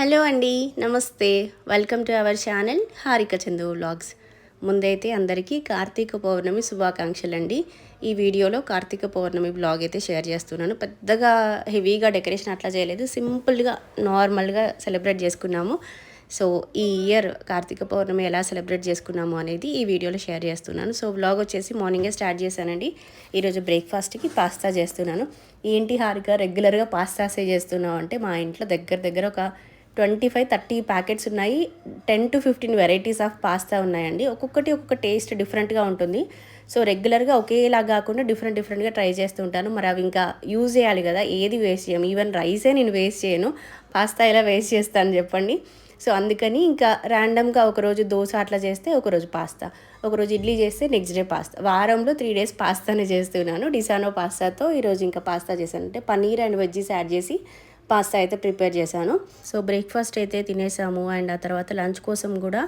Hello అండి నమస్తే. Welcome to our channel Harika Chandu vlogs. ముందైతే అందరికీ కార్తీక పౌర్ణమి శుభాకాంక్షలు అండి ఈ వీడియోలో కార్తీక పౌర్ణమి బ్లాగ్ అయితే షేర్ చేస్తున్నాను. పెద్దగా హెవీగా డెకరేషన్ అట్లా చేయలేదు. సింపుల్గా నార్మల్గా సెలబ్రేట్ చేసుకున్నాము. సో ఈ ఇయర్ కార్తీక పౌర్ణమి ఎలా సెలబ్రేట్ చేసుకున్నాము అనేది ఈ వీడియోలో షేర్ చేస్తున్నాను. సో బ్లాగ్ వచ్చేసి మార్నింగే స్టార్ట్ చేశానండి. ఈరోజు బ్రేక్ఫాస్ట్కి పాస్తా చేస్తున్నాను. ఏంటి హారిక? రెగ్యులర్గా పాస్తాసే చేస్తున్నావు అంటే మా ఇంట్లో దగ్గర దగ్గర ఒక ట్వంటీ ఫైవ్ థర్టీ ప్యాకెట్స్ ఉన్నాయి. Ten to fifteen varieties of pasta ఉన్నాయండి. ఒక్కొక్కటి ఒక్కొక్క టేస్ట్ డిఫరెంట్గా ఉంటుంది. సో రెగ్యులర్గా ఒకేలా కాకుండా డిఫరెంట్ డిఫరెంట్గా ట్రై చేస్తూ ఉంటాను. మరి అవి ఇంకా యూజ్ చేయాలి కదా ఏది వేస్ట్ చేయము? ఈవెన్ రైసే నేను వేస్ట్ చేయను. పాస్తా ఎలా వేస్ట్ చేస్తాను చెప్పండి. సో అందుకని ఇంకా ర్యాండమ్గా ఒకరోజు దోశ అట్లా చేస్తే ఒకరోజు పాస్తా. ఒకరోజు ఇడ్లీ చేస్తే నెక్స్ట్ డే పాస్తా. వారంలో త్రీ డేస్ పాస్తానే చేస్తున్నాను. డిసానో పాస్తాతో ఈరోజు ఇంకా పాస్తా చేశాను. అంటే పన్నీర్ అండ్ వెజ్జీస్ యాడ్ చేసి పాస్తా అయితే ప్రిపేర్ చేశాను. సో బ్రేక్ఫాస్ట్ అయితే తినేసాము. అండ్ ఆ తర్వాత లంచ్ కోసం కూడా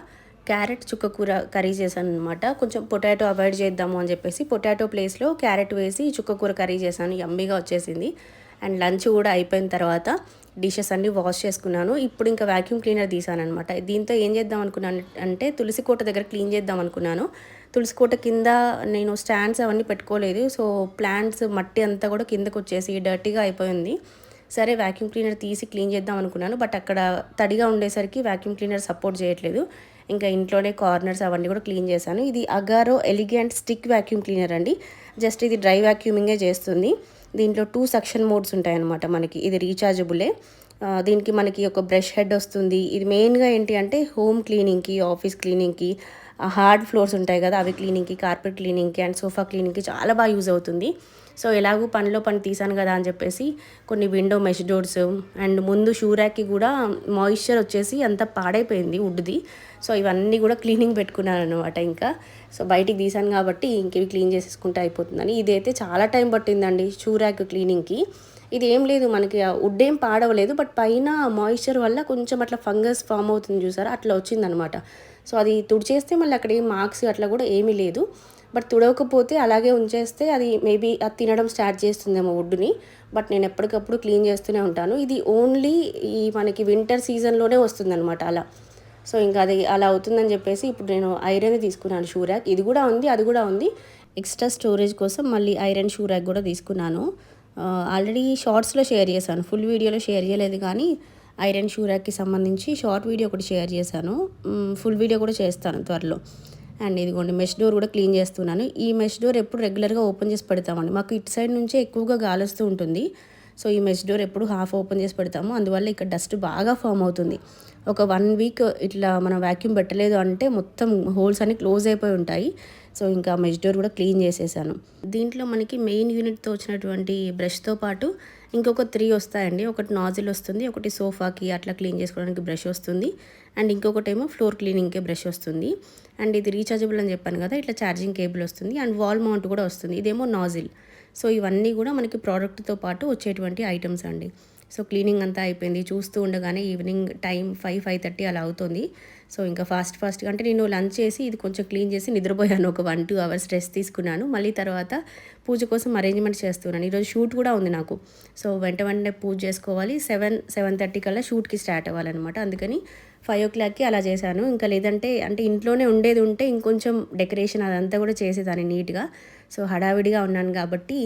క్యారెట్ చుక్క కూర కర్రీ చేశాను అనమాట కొంచెం పొటాటో అవాయిడ్ చేద్దాము అని చెప్పేసి పొటాటో ప్లేస్లో క్యారెట్ వేసి చుక్క కూర కర్రీ చేశాను. యమ్మీగా వచ్చేసింది. అండ్ లంచ్ కూడా అయిపోయిన తర్వాత డిషెస్ అన్నీ వాష్ చేసుకున్నాను. ఇప్పుడు ఇంకా వ్యాక్యూమ్ క్లీనర్ తీసాను అనమాట దీంతో ఏం చేద్దాం అనుకున్నాను అంటే తులసి కోట దగ్గర క్లీన్ చేద్దాం అనుకున్నాను. తులసి కోట కింద నేను స్టాండ్స్ అవన్నీ పెట్టుకోలేదు. సో ప్లాంట్స్ మట్టి అంతా కూడా కిందకు వచ్చేసి డర్టీగా అయిపోయింది. సరే వ్యాక్యూమ్ క్లీనర్ తీసి క్లీన్ చేద్దాం అనుకున్నాను. బట్ అక్కడ తడిగా ఉండేసరికి వ్యాక్యూమ్ క్లీనర్ సపోర్ట్ చేయట్లేదు. ఇంకా ఇంట్లోనే కార్నర్స్ అవన్నీ కూడా క్లీన్ చేశాను. ఇది Agaro elegant stick vacuum cleaner అండి. జస్ట్ ఇది డ్రై వ్యాక్యూమింగే చేస్తుంది. దీంట్లో టూ సెక్షన్ మోడ్స్ ఉంటాయన్నమాట మనకి. ఇది రీఛార్జబులే దీనికి మనకి ఒక బ్రష్ హెడ్ వస్తుంది. ఇది మెయిన్గా ఏంటి అంటే హోమ్ క్లీనింగ్కి ఆఫీస్ క్లీనింగ్కి హార్డ్ ఫ్లోర్స్ ఉంటాయి కదా అవి క్లీనింగ్కి కార్పెట్ క్లీనింగ్కి అండ్ సోఫా క్లీనింగ్కి చాలా బాగా యూజ్ అవుతుంది. సో ఎలాగూ పనిలో పని తీసాను కదా అని చెప్పేసి కొన్ని విండో మెష్ డోర్స్ అండ్ ముందు షూ ర్యాక్కి కూడా మాయిశ్చర్ వచ్చేసి అంత పాడైపోయింది వుడ్ది. సో ఇవన్నీ కూడా క్లీనింగ్ పెట్టుకున్నాను అనమాట ఇంకా. సో బయటికి తీసాను కాబట్టి ఇంక ఇవి క్లీన్ చేసేసుకుంటే అయిపోతుందని. ఇదైతే చాలా టైం పట్టిందండి షూ ర్యాక్ క్లీనింగ్కి ఇది ఏం లేదు మనకి వుడ్ ఏం పాడవలేదు బట్ పైన మాయిశ్చర్ వల్ల కొంచెం అట్లా ఫంగస్ ఫామ్ అవుతుంది చూసారా? అట్లా వచ్చిందనమాట సో అది తుడిచేస్తే మళ్ళీ అక్కడ ఏం మార్క్స్ అట్లా కూడా ఏమీ లేదు. బట్ తుడవకపోతే అలాగే ఉంచేస్తే అది మేబీ అది తినడం స్టార్ట్ చేస్తుందేమో వుడ్ని. బట్ నేను ఎప్పటికప్పుడు క్లీన్ చేస్తూనే ఉంటాను. ఇది ఓన్లీ ఈ మనకి వింటర్ సీజన్లోనే వస్తుందన్నమాట అలా. సో ఇంకా అది అలా అవుతుందని చెప్పేసి ఇప్పుడు నేను ఐరన్ తీసుకున్నాను షూ ర్యాక్. ఇది కూడా ఉంది అది కూడా ఉంది. ఎక్స్ట్రా స్టోరేజ్ కోసం మళ్ళీ ఐరన్ షూ ర్యాక్ కూడా తీసుకున్నాను. ఆల్రెడీ షార్ట్స్లో షేర్ చేశాను. ఫుల్ వీడియోలో షేర్ చేయలేదు కానీ ఐరన్ షూ ర్యాక్కి సంబంధించి షార్ట్ వీడియో ఒకటి షేర్ చేశాను. ఫుల్ వీడియో కూడా చేస్తాను త్వరలో. అండ్ ఇదిగోండి మెష్ డోర్ కూడా క్లీన్ చేస్తున్నాను. ఈ మెష్ డోర్ ఎప్పుడు రెగ్యులర్గా ఓపెన్ చేసి పెడతామండి. మాకు ఇటు సైడ్ నుంచే ఎక్కువగా గాలి వస్తూ ఉంటుంది. సో ఈ మెష్ డోర్ ఎప్పుడు హాఫ్ ఓపెన్ చేసి పెడతాము. అందువల్ల ఇక్కడ డస్ట్ బాగా ఫామ్ అవుతుంది. ఒక వన్ వీక్ ఇట్లా మనం వ్యాక్యూమ్ పెట్టలేదు అంటే మొత్తం హోల్స్ అన్ని క్లోజ్ అయిపోయి ఉంటాయి. సో ఇంకా మెష్ డోర్ కూడా క్లీన్ చేసేసాను. దీంట్లో మనకి మెయిన్ యూనిట్తో వచ్చినటువంటి బ్రష్తో పాటు ఇంకొక త్రీ వస్తాయండి. ఒకటి నాజిల్ వస్తుంది ఒకటి సోఫాకి అట్లా క్లీన్ చేసుకోవడానికి బ్రష్ వస్తుంది. అండ్ ఇంకొకటి ఏమో ఫ్లోర్ క్లీనింగ్కే బ్రష్ వస్తుంది. అండ్ ఇది రీఛార్జబుల్ అని చెప్పాను కదా ఇట్లా ఛార్జింగ్ కేబుల్ వస్తుంది. అండ్ వాల్ మౌంట్ కూడా వస్తుంది. ఇదేమో నాజిల్. సో ఇవన్నీ కూడా మనకి ప్రోడక్ట్తో పాటు వచ్చేటువంటి ఐటమ్స్ అండి. సో క్లీనింగ్ అంతా అయిపోయింది. చూస్తూ ఉండగానే evening time five five thirty అలా అవుతుంది. సో ఇంకా ఫాస్ట్ ఫాస్ట్గా అంటే నేను లంచ్ చేసి ఇది కొంచెం క్లీన్ చేసి నిద్రపోయాను. ఒక వన్ టూ అవర్స్ రెస్ట్ తీసుకున్నాను. మళ్ళీ తర్వాత పూజ కోసం అరేంజ్మెంట్ చేస్తున్నాను. ఈరోజు షూట్ కూడా ఉంది నాకు. సో వెంట వెంటనే పూజ చేసుకోవాలి. సెవెన్ సెవెన్ థర్టీ కల్లా షూట్కి స్టార్ట్ అవ్వాలన్నమాట. అందుకని ఫైవ్ ఓ క్లాక్కి అలా చేశాను. ఇంకా లేదంటే అంటే ఇంట్లోనే ఉండేది ఉంటే ఇంకొంచెం డెకరేషన్ అదంతా కూడా చేసేదాన్ని నీట్గా. సో హడావిడిగా ఉన్నాను కాబట్టి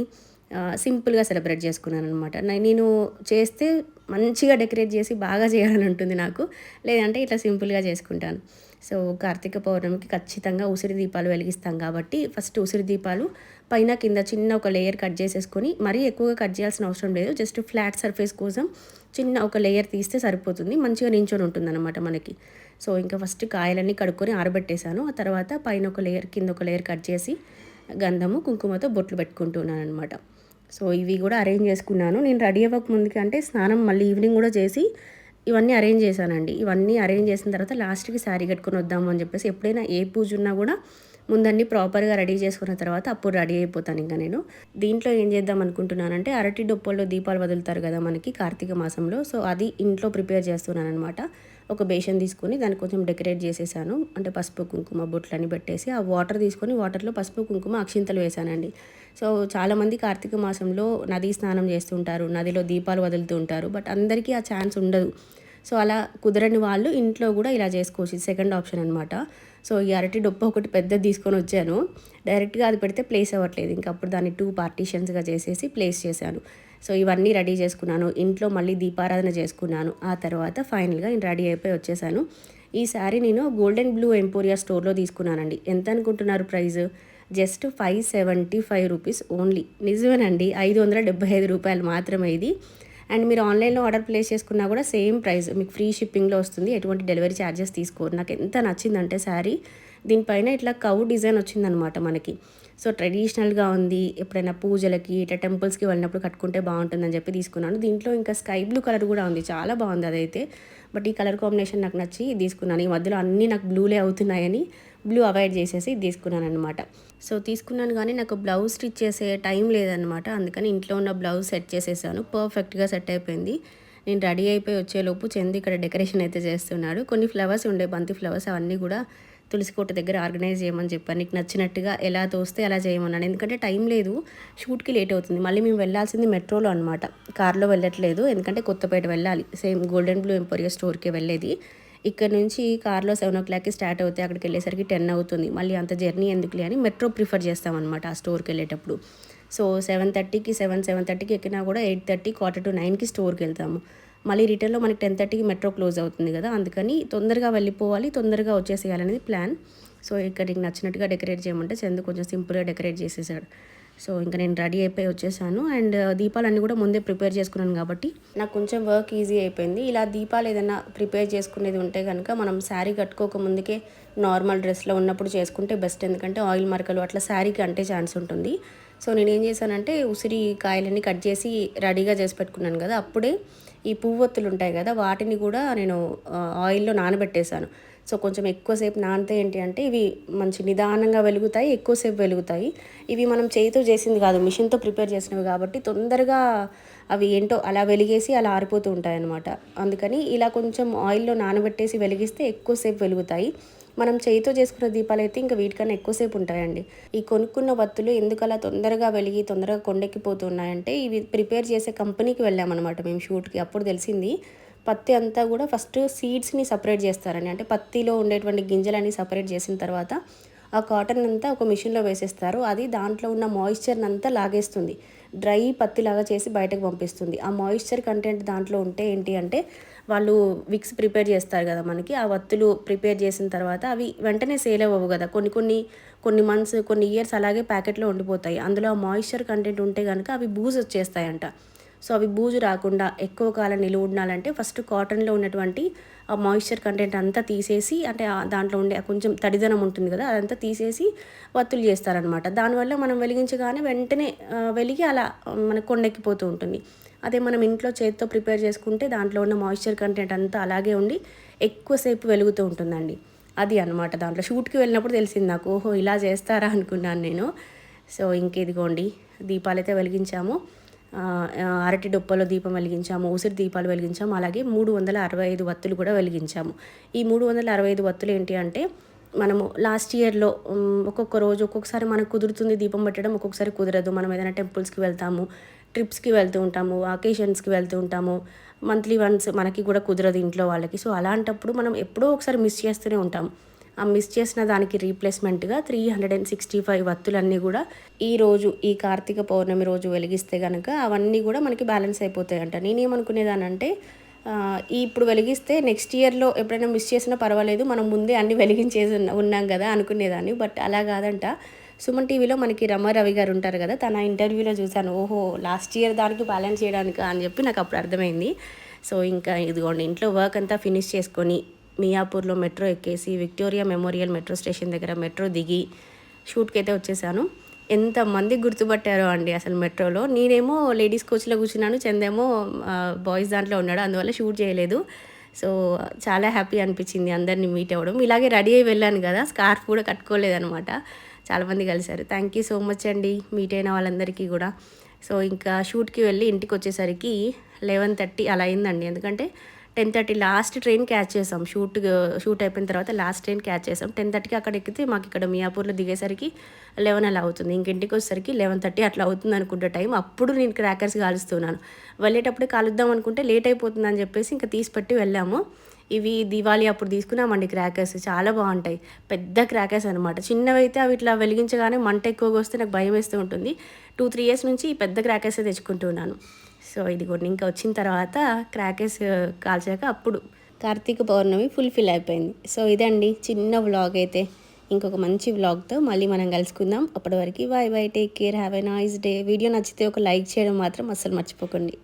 సింపుల్గా సెలబ్రేట్ చేసుకున్నాను అనమాట నేను చేస్తే మంచిగా డెకరేట్ చేసి బాగా చేయాలని ఉంటుంది నాకు. లేదంటే ఇట్లా సింపుల్గా చేసుకుంటాను. సో కార్తీక పౌర్ణమికి ఖచ్చితంగా ఉసిరి దీపాలు వెలిగిస్తాం కాబట్టి ఫస్ట్ ఉసిరి దీపాలు పైన కింద చిన్న ఒక లేయర్ కట్ చేసేసుకొని మరీ ఎక్కువగా కట్ చేయాల్సిన అవసరం లేదు. జస్ట్ ఫ్లాట్ సర్ఫేస్ కోసం చిన్న ఒక లేయర్ తీస్తే సరిపోతుంది. మంచిగా నించొని ఉంటుంది అనమాట మనకి. సో ఇంకా ఫస్ట్ కాయలన్నీ కడుక్కొని ఆరబెట్టేశాను. ఆ తర్వాత పైన ఒక లేయర్ కింద ఒక లేయర్ కట్ చేసి గంధము కుంకుమతో బొట్లు పెట్టుకుంటున్నాను అనమాట సో ఇవి కూడా అరేంజ్ చేసుకున్నాను. నేను రెడీ అవ్వక ముందుకి అంటే స్నానం మళ్ళీ ఈవినింగ్ కూడా చేసి ఇవన్నీ అరేంజ్ చేశానండి. ఇవన్నీ అరేంజ్ చేసిన తర్వాత లాస్ట్కి శారీ కట్టుకొని వద్దాము అని చెప్పేసి ఎప్పుడైనా ఏ పూజ ఉన్నా కూడా ముందన్నీ ప్రాపర్గా రెడీ చేసుకున్న తర్వాత అప్పుడు రెడీ అయిపోతాను ఇంకా నేను. దీంట్లో ఏం చేద్దాం అనుకుంటున్నానంటే అరటి డొప్పల్లో దీపాలు వదులుతారు కదా మనకి కార్తీక మాసంలో. సో అది ఇంట్లో ప్రిపేర్ చేస్తున్నాను అనమాట ఒక బేషన్ తీసుకొని దాన్ని కొంచెం డెకరేట్ చేసేసాను. అంటే పసుపు కుంకుమ బొట్లని పెట్టేసి ఆ వాటర్ తీసుకొని వాటర్లో పసుపు కుంకుమ అక్షింతలు వేసానండి. సో చాలామంది కార్తీక మాసంలో నదీ స్నానం చేస్తుంటారు నదిలో దీపాలు వదులుతూ ఉంటారు. బట్ అందరికీ ఆ ఛాన్స్ ఉండదు. సో అలా కుదరని వాళ్ళు ఇంట్లో కూడా ఇలా చేసుకోవచ్చు. సెకండ్ ఆప్షన్ అనమాట సో ఈ అరటి డొప్ప ఒకటి పెద్దది తీసుకొని వచ్చాను. డైరెక్ట్గా అది పెడితే ప్లేస్ అవ్వట్లేదు. ఇంకా అప్పుడు దాన్ని టూ పార్టీషన్స్గా చేసేసి ప్లేస్ చేశాను. సో ఇవన్నీ రెడీ చేసుకున్నాను. ఇంట్లో మళ్ళీ దీపారాధన చేసుకున్నాను. ఆ తర్వాత ఫైనల్గా నేను రెడీ అయిపోయి వచ్చేసాను. ఈ శారీ నేను గోల్డెన్ బ్లూ ఎంపోరియా స్టోర్లో తీసుకున్నానండి. ఎంత అనుకుంటున్నారు price just five seventy five rupees only నిజమేనండి. ఐదు వందల డెబ్బై ఐదు రూపాయలు మాత్రమే ఇది. అండ్ మీరు ఆన్లైన్లో ఆర్డర్ ప్లేస్ చేసుకున్నా కూడా సేమ్ ప్రైస్ మీకు ఫ్రీ షిప్పింగ్లో వస్తుంది. ఎటువంటి డెలివరీ ఛార్జెస్ తీసుకోరు. నాకు ఎంత నచ్చిందంటే శారీ దీనిపైన ఇట్లా కవ్ డిజైన్ వచ్చిందనమాట మనకి. సో ట్రెడిషనల్గా ఉంది. ఎప్పుడైనా పూజలకి ఇట్లా టెంపుల్స్కి వెళ్ళినప్పుడు కట్టుకుంటే బాగుంటుందని చెప్పి తీసుకున్నాను. దీంట్లో ఇంకా స్కై బ్లూ కలర్ కూడా ఉంది. చాలా బాగుంది అదైతే. బట్ ఈ కలర్ కాంబినేషన్ నాకు నచ్చి తీసుకున్నాను. ఈ మధ్యలో అన్నీ నాకు బ్లూలే అవుతున్నాయని బ్లూ అవాయిడ్ చేసేసి తీసుకున్నాను అనమాట సో తీసుకున్నాను కానీ నాకు బ్లౌజ్ స్టిచ్ చేసే టైం లేదనమాట అందుకని ఇంట్లో ఉన్న బ్లౌజ్ సెట్ చేసేసాను. పర్ఫెక్ట్గా సెట్ అయిపోయింది. నేను రెడీ అయిపోయి వచ్చేలోపు చందు ఇక్కడ డెకరేషన్ అయితే చేస్తున్నాడు. కొన్ని ఫ్లవర్స్ ఉండే బంతి ఫ్లవర్స్ అవన్నీ కూడా తులసి కోట దగ్గర ఆర్గనైజ్ చేయమని చెప్పాను. నీకు నచ్చినట్టుగా ఎలా తోస్తే అలా చేయమన్నాను ఎందుకంటే టైం లేదు. షూట్కి లేట్ అవుతుంది. మళ్ళీ మేము వెళ్ళాల్సింది మెట్రోలో అనమాట కార్లో వెళ్ళట్లేదు. ఎందుకంటే కొత్తపేట వెళ్ళాలి. సేమ్ గోల్డెన్ బ్లూ ఎంపోరియా స్టోర్కి వెళ్ళేది. ఇక్కడ నుంచి కార్లో సెవెన్ ఓ క్లాక్కి స్టార్ట్ అవుతాయి. అక్కడికి వెళ్ళేసరికి టెన్ అవుతుంది. మళ్ళీ అంత జర్నీ ఎందుకులే అని మెట్రో ప్రిఫర్ చేస్తామన్నమాట ఆ స్టోర్కి వెళ్ళేటప్పుడు. సో సెవెన్ థర్టీకి సెవెన్ సెవెన్ థర్టీకి ఎక్కినా కూడా ఎయిట్ థర్టీ క్వార్టర్ టు నైన్కి స్టోర్కి వెళ్తాము. మళ్ళీ రిటర్న్లో మనకి టెన్ థర్టీకి మెట్రో క్లోజ్ అవుతుంది కదా అందుకని తొందరగా వెళ్ళిపోవాలి తొందరగా వచ్చేసేయాలనేది ప్లాన్. సో ఇక్కడ నీకు నచ్చినట్టుగా డెకరేట్ చేయమంటే చందు కొంచెం సింపుల్గా డెకరేట్ చేసేసాడు. సో ఇంకా నేను రెడీ అయిపోయి వచ్చేసాను. అండ్ uh, దీపాలన్నీ కూడా ముందే ప్రిపేర్ చేసుకున్నాను కాబట్టి నాకు కొంచెం వర్క్ ఈజీ అయిపోయింది. ఇలా దీపాలు ఏదైనా ప్రిపేర్ చేసుకునేది ఉంటే కనుక మనం శారీ కట్టుకోక ముందుకే నార్మల్ డ్రెస్లో ఉన్నప్పుడు చేసుకుంటే బెస్ట్. ఎందుకంటే ఆయిల్ మరకలు అట్లా శారీకి అంటే ఛాన్స్ ఉంటుంది. సో నేను ఏం చేశానంటే ఉసిరి కాయలన్నీ కట్ చేసి రెడీగా చేసి పెట్టుకున్నాను కదా. అప్పుడే ఈ పువ్వొత్తులు ఉంటాయి కదా వాటిని కూడా నేను uh, ఆయిల్లో నానబెట్టేశాను. సో కొంచెం ఎక్కువసేపు నానితే ఏంటి అంటే ఇవి మంచి నిదానంగా వెలుగుతాయి ఎక్కువసేపు వెలుగుతాయి. ఇవి మనం చేతితో చేసింది కాదు మిషన్తో ప్రిపేర్ చేసినవి కాబట్టి తొందరగా అవి ఏంటో అలా వెలిగేసి అలా ఆరిపోతూ ఉంటాయి అన్నమాట అందుకని ఇలా కొంచెం ఆయిల్లో నానబెట్టేసి వెలిగిస్తే ఎక్కువసేపు వెలుగుతాయి. మనం చేయితో చేసుకున్న దీపాలు అయితే ఇంకా వీటికన్నా ఎక్కువసేపు ఉంటాయండి. ఈ కొనుక్కున్న వత్తులు ఎందుకు అలా తొందరగా వెలిగి తొందరగా కొండెక్కిపోతున్నాయంటే ఇవి ప్రిపేర్ చేసే కంపెనీకి వెళ్ళామన్నమాట మేము షూట్కి. అప్పుడు తెలిసింది పత్తి అంతా కూడా ఫస్ట్ సీడ్స్ని సపరేట్ చేస్తారని అంటే పత్తిలో ఉండేటువంటి గింజలన్నీ సపరేట్ చేసిన తర్వాత ఆ కాటన్ అంతా ఒక మిషన్లో వేసేస్తారు. అది దాంట్లో ఉన్న మాయిశ్చర్ని అంతా లాగేస్తుంది. డ్రై పత్తిలాగా చేసి బయటకు పంపిస్తుంది. ఆ మాయిశ్చర్ కంటెంట్ దాంట్లో ఉంటే ఏంటి అంటే వాళ్ళు విక్స్ ప్రిపేర్ చేస్తారు కదా మనకి. ఆ వత్తులు ప్రిపేర్ చేసిన తర్వాత అవి వెంటనే సేల్ అవ్వవు కదా. కొన్ని కొన్ని కొన్ని మంత్స్ కొన్ని ఇయర్స్ అలాగే ప్యాకెట్లో ఉండిపోతాయి. అందులో ఆ మాయిశ్చర్ కంటెంట్ ఉంటే కనుక అవి బూజ్ వచ్చేస్తాయంట. సో అవి బూజు రాకుండా ఎక్కువ కాలం నిలువ ఉండాలంటే ఫస్ట్ కాటన్లో ఉన్నటువంటి ఆ మాయిశ్చర్ కంటెంట్ అంతా తీసేసి అంటే దాంట్లో ఉండే కొంచెం తడిదనం ఉంటుంది కదా అదంతా తీసేసి వత్తులు చేస్తారనమాట దానివల్ల మనం వెలిగించగానే వెంటనే వెలిగి అలా మనకు కొండెక్కిపోతూ ఉంటుంది. అదే మనం ఇంట్లో చేతితో ప్రిపేర్ చేసుకుంటే దాంట్లో ఉన్న మాయిశ్చర్ కంటెంట్ అంతా అలాగే ఉండి ఎక్కువసేపు వెలుగుతూ ఉంటుందండి. అది అనమాట దాంట్లో. షూట్కి వెళ్ళినప్పుడు తెలిసింది నాకు ఓహో ఇలా చేస్తారా అనుకున్నాను నేను. సో ఇంకేదిగోండి దీపాలు అయితే వెలిగించాము. అరటి డొప్పలో దీపం వెలిగించాము ఉసిరి దీపాలు వెలిగించాము అలాగే మూడు వందల అరవై ఐదు వత్తులు కూడా వెలిగించాము. ఈ మూడు వందల అరవై ఐదు వత్తులు ఏంటి అంటే మనము లాస్ట్ ఇయర్లో ఒక్కొక్క రోజు ఒక్కొక్కసారి మనకు కుదురుతుంది దీపం పెట్టడం ఒక్కొక్కసారి కుదరదు. మనం ఏదైనా టెంపుల్స్కి వెళ్తాము ట్రిప్స్కి వెళ్తూ ఉంటాము అకేషన్స్కి వెళ్తూ ఉంటాము. మంత్లీ వన్స్ మనకి కూడా కుదరదు ఇంట్లో వాళ్ళకి. సో అలాంటప్పుడు మనం ఎప్పుడో ఒకసారి మిస్ చేస్తూనే ఉంటాం ఆ మిస్ చేసిన దానికి రీప్లేస్మెంట్గా three hundred and sixty five వత్తులన్నీ కూడా ఈ రోజు ఈ కార్తీక పౌర్ణమి రోజు వెలిగిస్తే కనుక అవన్నీ కూడా మనకి బ్యాలెన్స్ అయిపోతాయంట. నేనేమనుకునేదానంటే ఇప్పుడు వెలిగిస్తే నెక్స్ట్ ఇయర్లో ఎప్పుడైనా మిస్ చేసినా పర్వాలేదు మనం ముందే అన్ని వెలిగించేసి ఉన్నాం కదా అనుకునేదాన్ని. బట్ అలా కాదంట. సుమన్ టీవీలో మనకి రమ రవి గారు ఉంటారు కదా తన ఇంటర్వ్యూలో చూశాను. ఓహో లాస్ట్ ఇయర్ దానికి బ్యాలెన్స్ చేయడానికి అని చెప్పి నాకు అప్పుడు అర్థమైంది. సో ఇంకా ఇదిగోండి ఇంట్లో వర్క్ అంతా ఫినిష్ చేసుకొని మియాపూర్లో మెట్రో ఎక్కేసి విక్టోరియా మెమోరియల్ మెట్రో స్టేషన్ దగ్గర మెట్రో దిగి షూట్కి అయితే వచ్చేసాను. ఎంతమంది గుర్తుపట్టారో అండి అసలు మెట్రోలో. నేనేమో లేడీస్ కోచ్లో కూర్చున్నాను చందేమో బాయ్స్ దాంట్లో ఉన్నాడు అందువల్ల షూట్ చేయలేదు. సో చాలా హ్యాపీ అనిపించింది అందరినీ మీట్ అవ్వడం. ఇలాగే రెడీ అయి వెళ్ళాను కదా స్కార్ఫ్ కూడా కట్టుకోలేదనమాట చాలామంది కలిశారు. థ్యాంక్ యూ సో మచ్ అండి మీట్ అయిన వాళ్ళందరికీ కూడా. సో ఇంకా షూట్కి వెళ్ళి ఇంటికి వచ్చేసరికి లెవెన్ థర్టీ అలా అయిందండి. ఎందుకంటే ten thirty last train catch చేసాం. షూట్ షూట్ అయిపోయిన తర్వాత లాస్ట్ ట్రైన్ క్యాచ్ చేసాం. టెన్ థర్టీకి అక్కడ ఎక్కితే మాకు ఇక్కడ మియాపూర్లో దిగేసరికి లెవెన్ అలా అవుతుంది. ఇంకింటికి వచ్చేసరికి లెవెన్ థర్టీ అట్లా అవుతుంది అనుకుంటే టైం. అప్పుడు నేను క్రాకర్స్ కాలుస్తున్నాను. వెళ్ళేటప్పుడు కాలుద్దాం అనుకుంటే లేట్ అయిపోతుంది అని చెప్పేసి ఇంకా తీసి పెట్టి వెళ్ళాము. ఇవి దివాళీ అప్పుడు తీసుకున్నామండి క్రాకర్స్. చాలా బాగుంటాయి. పెద్ద క్రాకర్స్ అనమాట చిన్నవి అయితే అవి ఇట్లా వెలిగించగానే మంట ఎక్కువగా వస్తే నాకు భయం వేస్తూ ఉంటుంది. టూ త్రీ ఇయర్స్ నుంచి ఈ పెద్ద క్రాకర్స్ తెచ్చుకుంటున్నాను. సో ఇది కూడా ఇంకా వచ్చిన తర్వాత క్రాకర్స్ uh, కాల్చాక అప్పుడు. కార్తీక పౌర్ణమి ఫుల్ఫిల్ అయిపోయింది. సో ఇదండి చిన్న వ్లాగ్ అయితే. ఇంకొక మంచి వ్లాగ్తో మళ్ళీ మనం కలుసుకుందాం. అప్పటి వరకు bye bye take care have a nice day video నచ్చితే ఒక లైక్ చేయడం మాత్రం అస్సలు మర్చిపోకండి.